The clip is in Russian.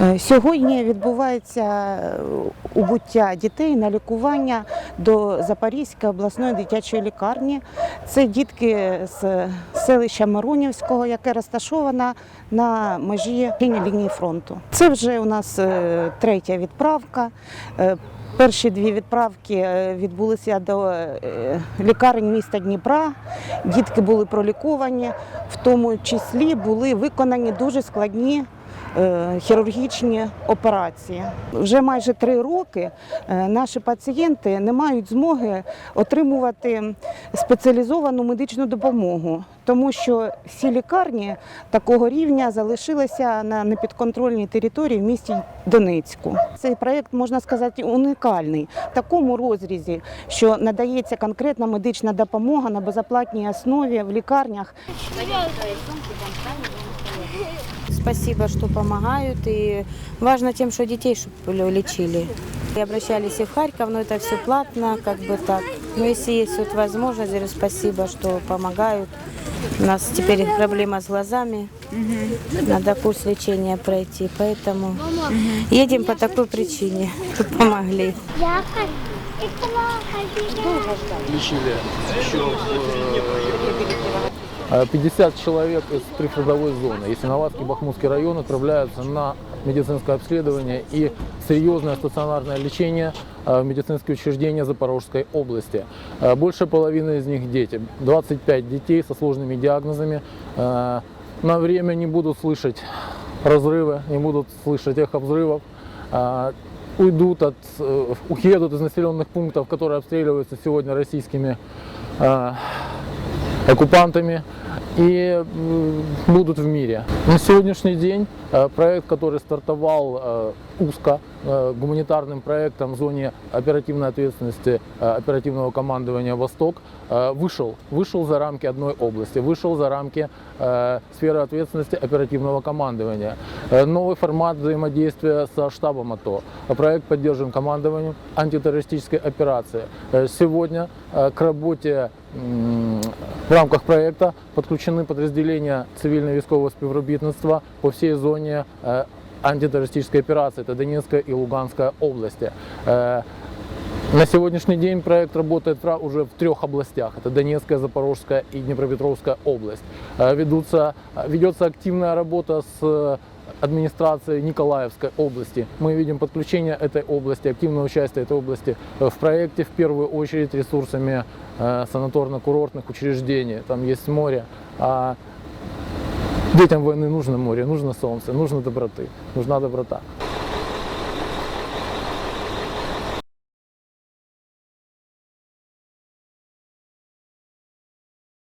Е, Сьогодні відбувається е, убуття дітей на лікування до Запорізької обласної дитячої лікарні. Це дітки з селища Миронівського, яке розташоване на межі лінії фронту. Це вже у нас е, третя відправка. Перші дві відправки е, відбулися до е, лікарень міста Дніпра. Дітки були проліковані, в тому числі були виконані дуже складні хірургічні операції. Вже майже три роки е, наші пацієнти не мають змоги отримувати спеціалізовану медичну допомогу, тому що всі лікарні такого рівня залишилися на непідконтрольній території в місті Донецьку. Цей проєкт, можна сказати, унікальний в такому розрізі, що надається конкретна медична допомога на безоплатній основі в лікарнях Спасибо, что помогают. И важно тем, что детей чтобы лечили. И обращались и в Харьков, но это все платно, как бы так. Но если есть вот возможность, говорю, спасибо, что помогают. У нас теперь проблема с глазами. Надо курс лечения пройти, поэтому едем по такой причине, чтобы помогли. Лечили еще э, 50 человек из прифронтовой зоны. Ясиноватский Бахмутский район отправляются на медицинское обследование и серьезное стационарное лечение э, в медицинские учреждения Запорожской области. Э, Больше половины из них дети. 25 детей со сложными диагнозами. Э, На время не будут слышать разрывы, не будут слышать эхо взрывов. Э, Уйдут от, э, уедут из населенных пунктов, которые обстреливаются сегодня российскими э, оккупантами и будут в мире. На сегодняшний день э, проект, который стартовал э, узко, э, гуманитарным проектом в зоне оперативной ответственности э, оперативного командования «Восток», э, вышел, вышел за рамки одной области, вышел за рамки э, сферы ответственности оперативного командования. Э, Новый формат взаимодействия со штабом АТО. Проект поддержан командованием антитеррористической операции. Э, Сегодня э, к работе м, в рамках проекта подключены подразделения цивильно-військового співробітництва по всей зоне э, антитеррористической операции. Это Донецкая и Луганская области. Э, На сегодняшний день проект работает уже в трех областях. Это Донецкая, Запорожская и Днепропетровская область. Э, Ведутся, ведется активная работа с администрацией Николаевской области. Мы видим подключение этой области, активное участие этой области в проекте, в первую очередь ресурсами э, санаторно-курортных учреждений. Там есть море. А детям войны нужно море, нужно солнце, нужно доброты, нужна доброта.